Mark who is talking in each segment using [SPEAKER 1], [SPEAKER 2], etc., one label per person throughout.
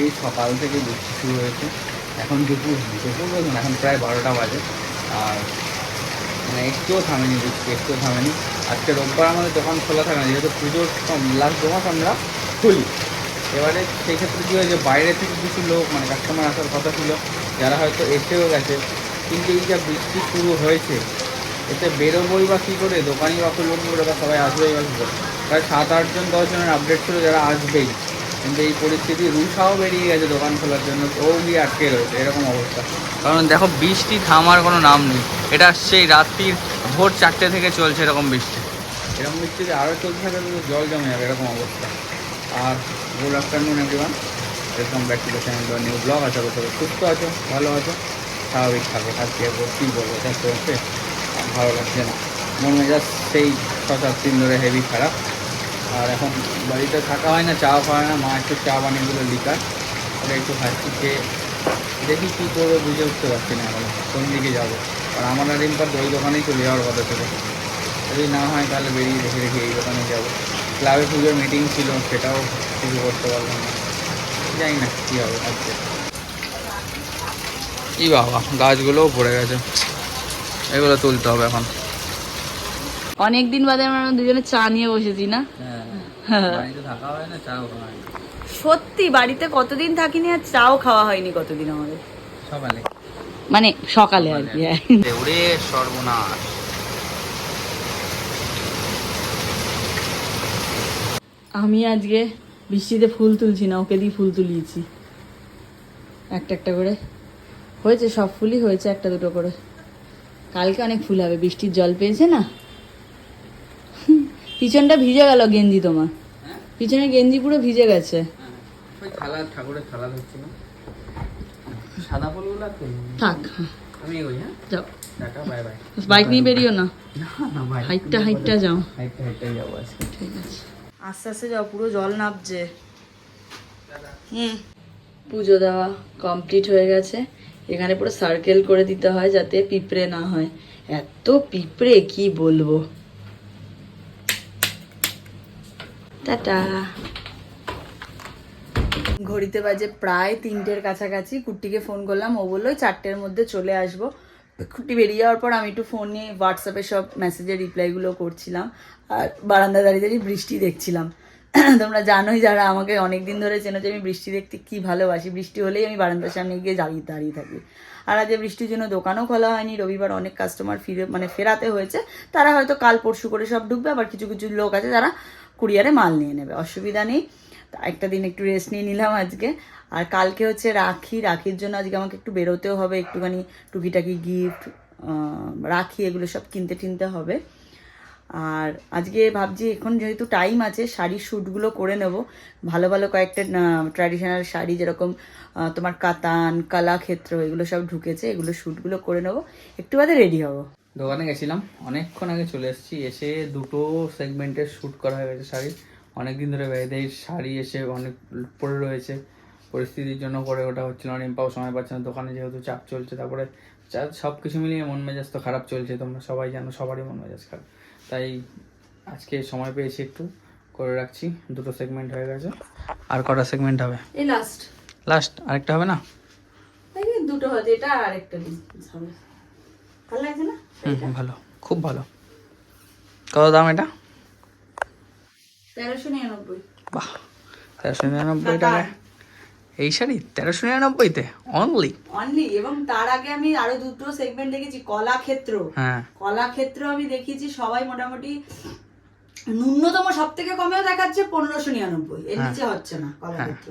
[SPEAKER 1] সেই সকাল থেকে বৃষ্টি শুরু হয়েছে। এখন দুপুর দুপুর বলুন, এখন প্রায় বারোটা বাজে। আর মানে একটুও থামেনি বৃষ্টি, একটুও থামেনি। আজকে রোববার আমাদের দোকান খোলা থাকে না, যেহেতু পুজোর লাস্ট দু মাস আমরা খুলি। এবারে সেই ক্ষেত্রে কী হয়েছে, বাইরে থেকে কিছু লোক মানে কাস্টমার আসার কথা ছিল, যারা হয়তো এসেও গেছে। কিন্তু এই যা বৃষ্টি শুরু হয়েছে, এতে বেরোবই বা কী করে? দোকানই বা খুলবো কী করে? বা সবাই আসবেই বা কী করে? প্রায় সাত আটজন, দশজনের আপডেট ছিল যারা আসবেই। কিন্তু এই পরিস্থিতি রুষাও বেরিয়ে গেছে দোকান খোলার জন্য ও গিয়ে আটকে রয়েছে এরকম অবস্থা। কারণ দেখো বৃষ্টি থামার কোনো নাম নেই। এটা সেই রাত্রির ভোর চারটে থেকে চলছে এরকম বৃষ্টি। এরকম বৃষ্টিতে আরও চলতে থাকে তো জল জমে যাবে এরকম অবস্থা। আর good afternoon everyone welcome back to the channel new blog আশা করতে সুস্থ আছো ভালো আছো। স্বাভাবিক থাকো আজকে এরপর কী বলব চলছে ভালো লাগছে না। মন মেজাজ সেই ছ সাত দিন ধরে হেভি খারাপ। আর এখন বাড়িতে থাকা হয় না খাওয়া হয় না, মা একটু চা বানিয়ে দিল লিকার। ওটা একটু খাচ্ছি খেয়ে দেখি কী করব বুঝে উঠতে পারছি না এখন, কোন দিকে যাব। আর আমার আর রিম্পার ওই দোকানেই চলে যাওয়ার কথা ছিল। যদি না হয় তাহলে বেরিয়ে রেখে রেখে এই দোকানে যাব। ক্লাবে পুজোর মিটিং ছিল, সেটাও কিছু করতে পারলাম না। জানি না কী হবে আজকে। ই বাবা, গাছগুলোও পড়ে গেছে। এগুলো তুলতে হবে এখন।
[SPEAKER 2] অনেক দিন বাদে আমরা দুজনে চা নিয়ে বসেছি না?
[SPEAKER 1] হ্যাঁ। হয়। না।
[SPEAKER 2] সত্যি বাড়িতে কতদিন থাকিনি আর চাও খাওয়া হয়নি কতদিন আমাদের?
[SPEAKER 1] সকালে।
[SPEAKER 2] মানে সকালে আর কি হ্যাঁ।
[SPEAKER 1] ওরে সর্বনাশ।
[SPEAKER 2] আমি আজকে বৃষ্টিতে ফুল তুলছি না ওকে দিয়ে ফুল তুলিয়েছি। একটা একটা করে। হয়েছে সব ফুলই হয়েছে একটা দুটো করে। কালকে অনেক ফুল হবে বৃষ্টির জল পেয়েছে না? পিছনটা ভিজে গেল গেঞ্জি তোমার।
[SPEAKER 1] হ্যাঁ?
[SPEAKER 2] পিছনে গেঞ্জি পুরো ভিজে গেছে।
[SPEAKER 1] হ্যাঁ। ওই থালা ঠাকুরের থালা ধরছিল সাদা ফুলগুলো
[SPEAKER 2] থাক
[SPEAKER 1] আমি এগোই হ্যাঁ?
[SPEAKER 2] যাও।
[SPEAKER 1] টাটা বাই বাই
[SPEAKER 2] বাইক নিয়ে বেরিও না।
[SPEAKER 1] না না ভাই
[SPEAKER 2] হাইটটা হাইটটা যাও।
[SPEAKER 1] হাইটটা হাইটটাই যাব আজকে।
[SPEAKER 2] ঠিক আছে। আস্তে আস্তে যাও পুরো জল নামছে হুম। পুজো দেওয়া কমপ্লিট হয়ে গেছে। এখানে পুরো সার্কেল করে দিতে হয় যাতে পিঁপড়ে না হয়। এত পিঁপড়ে কি বলব? টাটা। ঘড়িতে বাজে প্রায় তিনটের কাছাকাছি। কুট্টিকে ফোন করলাম, ও বলল চারটের মধ্যে চলে আসব। কুট্টি বেরিয়ে যাওয়ার পর আমি একটু ফোন নিয়ে হোয়াটসঅ্যাপে সব মেসেজের রিপ্লাইগুলো করছিলাম। আর বারান্দা দাঁড়িয়ে দাঁড়িয়ে বৃষ্টি দেখছিলাম। তোমরা জানোই যারা আমাকে অনেক দিন ধরে চেনো যে আমি বৃষ্টি দেখতে কি ভালোবাসি। বৃষ্টি হলেই আমি বারান্দার সামনে গিয়ে দাঁড়িয়ে দাঁড়িয়ে থাকি। আর আজ বৃষ্টির জন্য দোকানও খোলা হয়নি। রবিবার অনেক কাস্টমার ফিরে মানে ফেরাতে হয়েছে। তারা হয়তো কাল পরশু করে সব ঢুকবে, আবার কিছু কিছু লোক আছে যারা কুরিয়ারে মাল নিয়ে নেবে, অসুবিধা নেই। একটা দিন একটু রেস্ট নিয়ে নিলাম আজকে। আর কালকে হচ্ছে রাখি, রাখির জন্য আজকে আমাকে একটু বেরোতেও হবে, একটুখানি টুকিটাকি গিফট রাখি এগুলো সব কিনতে টিনতে হবে। আর আজকে ভাবছি এখন যেহেতু টাইম আছে শাড়ির শ্যুটগুলো করে নেব। ভালো ভালো কয়েকটা ট্র্যাডিশনাল শাড়ি যেরকম তোমার কাতান, কলাক্ষেত্র এগুলো সব ঢুকেছে, এগুলো শ্যুটগুলো করে নেব। একটু বাদে রেডি হব।
[SPEAKER 1] দোকানে গেছিলাম অনেকক্ষণ আগে চলে এসেছি এসে দুটো সেগমেন্টের শ্যুট করা হয়ে গেছে শাড়ি। অনেক দিন ধরে বেঁধে শাড়ি এসে অনেক পড়ে রয়েছে পরিস্থিতির জন্য করে ওটা হচ্ছিল না রিম্পাও সময় পাচ্ছে না দোকানে যেহেতু চাপ চলছে তারপরে সব কিছু মিলিয়ে মন মেজাজ তো খারাপ চলছে তোমরা সবাই জানো সবারই মন মেজাজ খারাপ। তাই আজকে সময় পেয়েছি একটু করে রাখছি দুটো সেগমেন্ট হয়ে গেছে। আর কটা সেগমেন্ট হবে?
[SPEAKER 2] এই লাস্ট
[SPEAKER 1] লাস্ট আরেকটা হবে না?
[SPEAKER 2] দুটো হচ্ছে এটা আর একটা হবে। ভালো লাগছে না?
[SPEAKER 1] হুম হুম, ভালো। খুব ভালো। কত দাম এটা?
[SPEAKER 2] তেরোশো নিরানব্বই।
[SPEAKER 1] বাহ তেরোশো নিরানব্বই টাকায়। এই শাড়ি তেরোশো নিরানব্বইতে? অনলি
[SPEAKER 2] অনলি এবং তার আগে আমি আরও দুটো সেগমেন্ট দেখেছি কলাক্ষেত্র।
[SPEAKER 1] হ্যাঁ।
[SPEAKER 2] কলাক্ষেত্র আমি দেখিয়েছি সবাই মোটামুটি ন্যূনতম সব থেকে কমেও দেখাচ্ছে পনেরোশো নিরানব্বই। এর নিচে হচ্ছে না কলাক্ষেত্র।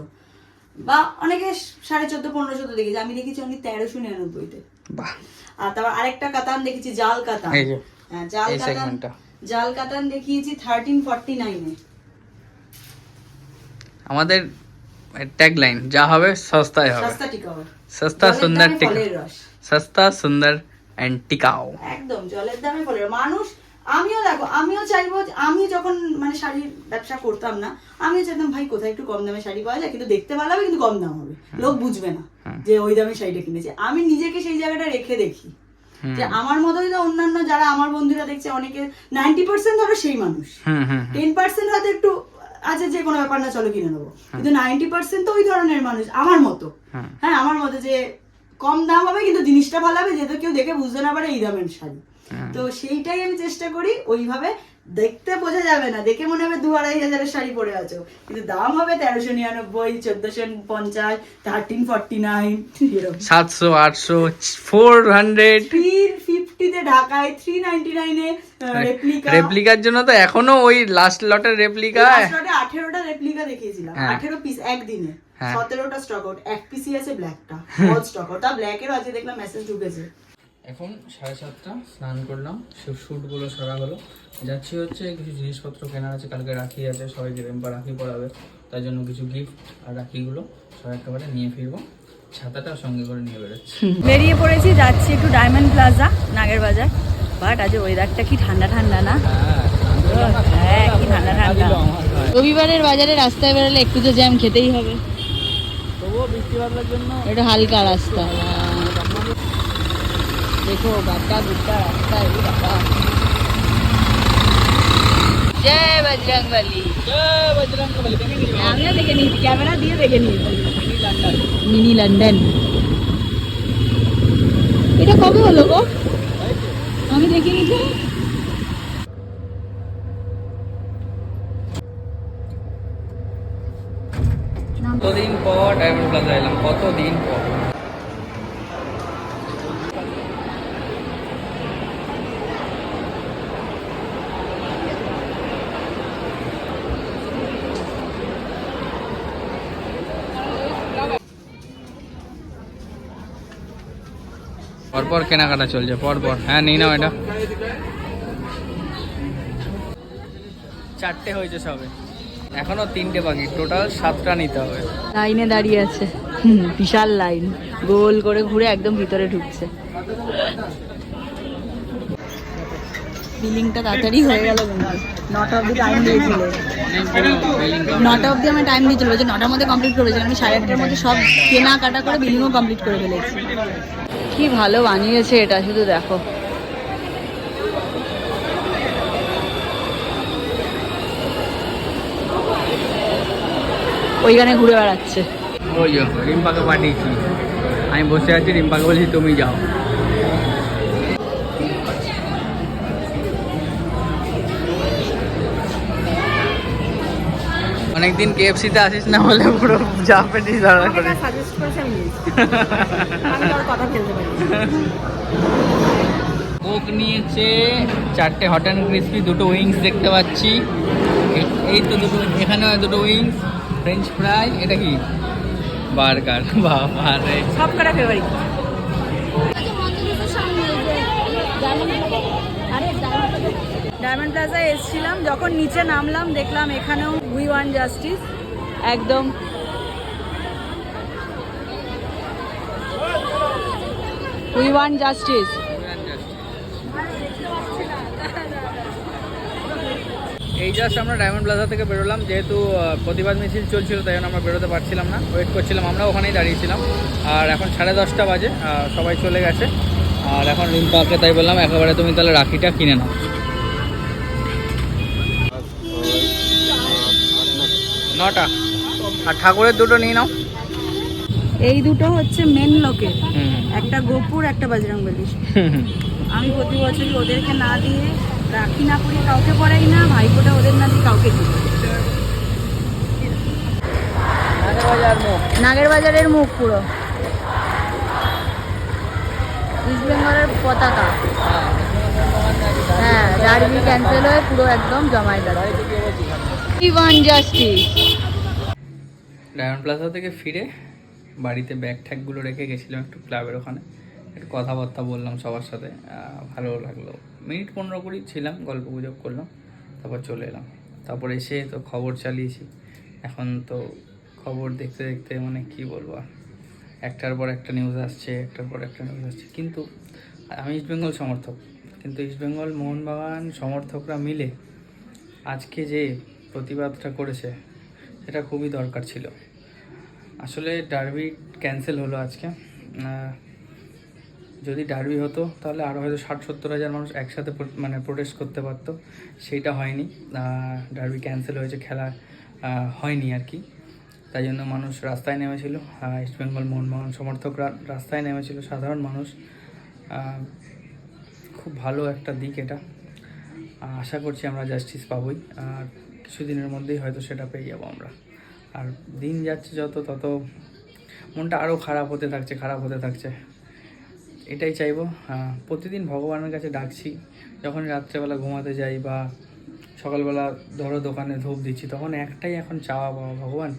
[SPEAKER 2] বা অনেকে সাড়ে চোদ্দ পনেরো তো দেখেছি। আমি দেখেছি অনলি তেরোশো নিরানব্বইতে। আর তারপর আরেকটা কাতান দেখেছি জাল কাতান। হ্যাঁ জাল কাতান জাল কাতান দেখিয়েছি থার্টিন ফর্টি নাইনে
[SPEAKER 1] আমাদের ট্যাগ লাইন যা হবে সস্তায় হবে।
[SPEAKER 2] সস্তা টিকাও
[SPEAKER 1] সস্তা সুন্দর টিকা। সস্তা সুন্দর অ্যান্ড টিকাও।
[SPEAKER 2] একদম জলের দামে ফলের মানুষ আমিও দেখো আমিও চাইব আমি যখন মানে শাড়ির ব্যবসা করতাম না আমিও চাইতাম ভাই কোথায় একটু কম দামে শাড়ি পাওয়া যায়? কিন্তু দেখতে ভালো হবে কিন্তু কম দাম হবে। লোক বুঝবে না যে ওই দামে শাড়িটা কিনেছে। আমি নিজেকে সেই জায়গাটা রেখে দেখি। যে আমার মতোই তো অন্যান্য যারা আমার বন্ধুরা দেখছে অনেকে নাইনটি পার্সেন্ট ধরো সেই মানুষ। টেন পার্সেন্ট হয়তো একটু আচ্ছা যে কোনো ব্যাপার না চলো কিনে নেব। কিন্তু নাইনটি পার্সেন্ট তো ওই ধরনের মানুষ আমার মতো।
[SPEAKER 1] হ্যাঁ।
[SPEAKER 2] হ্যাঁ আমার মতো যে কম দাম হবে কিন্তু জিনিসটা ভালো হবে যেহেতু কেউ দেখে বুঝতে না পারে এই দামের শাড়ি।
[SPEAKER 1] হ্যাঁ।
[SPEAKER 2] তো সেইটাই আমি চেষ্টা করি ওইভাবে দেখতে বোঝা যাবে না দেখে মনে হবে দু আড়াই হাজারের শাড়ি পরে আছো। কিন্তু দাম হবে তেরোশো নিরানব্বই চোদ্দশো পঞ্চাশ থার্টিন ফর্টি নাইন
[SPEAKER 1] সাতশো আটশো ফোর হান্ড্রেড
[SPEAKER 2] থ্রি ফিফটিতে ঢাকায় থ্রি নাইনটি নাইনে রেপ্লিকা
[SPEAKER 1] রেপ্লিকার জন্য তো এখনও ওই লাস্ট লটের রেপ্লিকা
[SPEAKER 2] আঠেরোটা রেপ্লিকা দেখিয়েছিলাম
[SPEAKER 1] হ্যাঁ।
[SPEAKER 2] আঠেরো পিস একদিনে।
[SPEAKER 1] হ্যাঁ।
[SPEAKER 2] সতেরোটা স্টক আউট এক পিসই আছে ব্ল্যাকটা অল স্টক আউট তা ব্ল্যাকেরও আছে দেখলাম মেসেজ ঢুকেছে।
[SPEAKER 1] এখন সাড়ে সাতটা স্নান করলাম সব শ্যুটগুলো সরা হলো। যাচ্ছি হচ্ছে কিছু জিনিসপত্র কেনার আছে কালকে রাখি আছে সবাইকে রেম্পা রাখি পড়াবে তার জন্য কিছু গিফট আর রাখিগুলো সবাই একেবারে নিয়ে ফিরবো। ছাতাটা সঙ্গে করে নিয়ে বেরোচ্ছি।
[SPEAKER 2] বেরিয়ে পড়েছি যাচ্ছি একটু ডায়মন্ড প্লাজা নাগের বাজার। বাট আজ ওয়েদারটা কি ঠান্ডা ঠান্ডা না? হ্যাঁ কি ঠান্ডা ঠান্ডা। রবিবারের বাজারে রাস্তায় বেরোলে একটু তো জ্যাম খেতেই হবে।
[SPEAKER 1] তবুও বৃষ্টি বাদলার জন্য
[SPEAKER 2] এটা হালকা রাস্তা দেখো বাচ্চা দুটা রাস্তা এই বাবা। জয় বজরং বলি আমিও দেখে নিয়েছি ক্যামেরা দিয়ে দেখে নিয়েছি। Mini London. এটা কবে হলো গো? আমি দেখিনি তো
[SPEAKER 1] কতদিন পর ডায়মন্ড প্লাজা এলাম? কতদিন পর? পরপর কেনাকাটা চলছে, পরপর। হ্যাঁ নিই নাও এটা। চারটে হয়েছে সবে। এখনও তিনটে বাকি, টোটাল সাতটা নিতে হবে।
[SPEAKER 2] লাইনে দাঁড়িয়ে আছে। বিশাল লাইন। গোল করে ঘুরে একদম ভিতরে ঢুকছে। বিলিংটা তাড়াতাড়ি হয়ে গেল নটা অব্দি টাইম দিয়েছিল। নটা অব্দি আমার টাইম দিয়েছিল। বলছে নটার মধ্যে কমপ্লিট করে আমি সাড়ে আটটার মধ্যে সব কেনাকাটা করে বিলিংও কমপ্লিট করে ফেলেছি। কি ভালো বানিয়েছে এটা শুধু দেখো। ওইখানে ঘুরে বেড়াচ্ছে।
[SPEAKER 1] ওই রিম্পাকে পাঠিয়েছি। আমি বসে আছি, রিম্পাকে বলছি, তুমি যাও। অনেকদিন কেএফসিতে আসিস না বলে পুরো যা পেটিস দাঁড়া করে
[SPEAKER 2] সাজেস্ট করেছে আমি আমি কথা ফেলতে পারি
[SPEAKER 1] কোক নিয়েছে চারটে হট অ্যান্ড ক্রিসপি দুটো উইংস দেখতে পাচ্ছি। এই তো দুটো এখানে দুটো উইংস ফ্রেঞ্চ ফ্রাই এটা কি? বার্গার বাবা রে।
[SPEAKER 2] সব কটা ফেভারিট ডায়মন্ড প্লাজায় এসেছিলাম, যখন নিচে নামলাম, দেখলাম এখানেও উই ওয়ান জাস্টিস একদম। উই ওয়ান জাস্টিস
[SPEAKER 1] এই জাস্ট আমরা ডায়মন্ড প্লাজা থেকে বেরোলাম, যেহেতু প্রতিবাদ মিছিল চলছিল, তাই জন্য আমরা বেরোতে পারছিলাম না। ওয়েট করছিলাম আমরা ওখানেই দাঁড়িয়েছিলাম। আর এখন সাড়ে দশটা বাজে সবাই চলে গেছে। আর এখন রিম্পাকে তাই বললাম, একেবারে তুমি তাহলে রাখিটা কিনে নাও। নটা। আর ঠাকুরের দুটো নিয়ে নাও।
[SPEAKER 2] এই দুটো হচ্ছে মেন লোকের একটা গোপুর একটা বজরংবলী আমি প্রতি বছরই ওদেরকে না দিয়ে রাখি না করি কাউকে পড়াই না ভাইফোঁটা ওদের না দিয়ে কাউকে দিই। নাগের বাজারের মুখ পুরো। ইস্ট বেঙ্গলের পতাকা। হ্যাঁ ডার্বি ক্যান্সেল হয়ে পুরো একদম জমায় দাঁড়ায়
[SPEAKER 1] ডায়মন্ড প্লাজা থেকে ফিরে বাড়িতে ব্যাগ ট্যাগগুলো রেখে গেছিলাম একটু ক্লাবের ওখানে। একটু কথাবার্তা বললাম সবার সাথে ভালো লাগল। মিনিট পনেরো কুড়ি ছিলাম, গল্প গুজব করলাম, তারপর চলে এলাম। তারপর এসে তো খবর চালিয়েছি। এখন তো খবর দেখতে দেখতে মানে কি বলব একটার পর একটা নিউজ আসছে, একটার পর একটা নিউজ আসছে। কিন্তু আমি ইস্টবেঙ্গল সমর্থক। কিন্তু ইস্টবেঙ্গল মোহনবাগান সমর্থকরা মিলে আজকে যে প্রতিবাদটা করেছে, সেটা খুবই দরকার ছিল। আসলে ডার্বি ক্যান্সেল হলো আজকে। যদি ডার্বি হতো, তাহলে আরও হয়তো ষাট সত্তর হাজার মানুষ একসাথে মানে প্রোটেস্ট করতে পারতো। সেইটা হয়নি। ডার্বি ক্যান্সেল হয়েছে, খেলা হয়নি আর কি। তাই জন্য মানুষ রাস্তায় নেমেছিল। ইস্ট বেঙ্গল মোহনবাগান সমর্থকরা রাস্তায় নেমেছিল, সাধারণ মানুষ। খুব ভালো একটা দিক এটা। আশা করছি আমরা জাস্টিস পাবই। আর কিছুদিনের মধ্যেই হয়তো সেটা পেয়ে যাব আমরা। আর দিন যাচ্ছে যত, তত মনটা আরও খারাপ হতে থাকছে, খারাপ হতে থাকছে। এটাই চাইব। প্রতিদিন ভগবানের কাছে ডাকছি। যখন রাত্রেবেলা ঘুমাতে যাই বা সকালবেলা ধরো দোকানে ধূপ দিচ্ছি, তখন একটাই এখন চাওয়া বাবা ভগবান,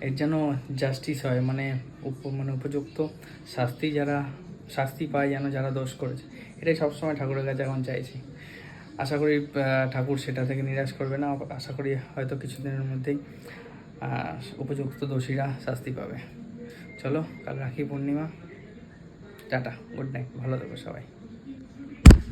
[SPEAKER 1] এর যেন জাস্টিস হয়। মানে উপ মানে উপযুক্ত শাস্তি যারা, শাস্তি পায় যেন যারা দোষ করেছে। এটাই সবসময় ঠাকুরের কাছে এখন চাইছি। আশা করি ঠাকুর সেটা থেকে নিরাশ করবে না। আশা করি হয়তো কিছুদিনের মধ্যেই উপযুক্ত দোষীরা শাস্তি পাবে। চলো, কাল Rakhi Purnima. Tata good night ভালো থেকো সবাই।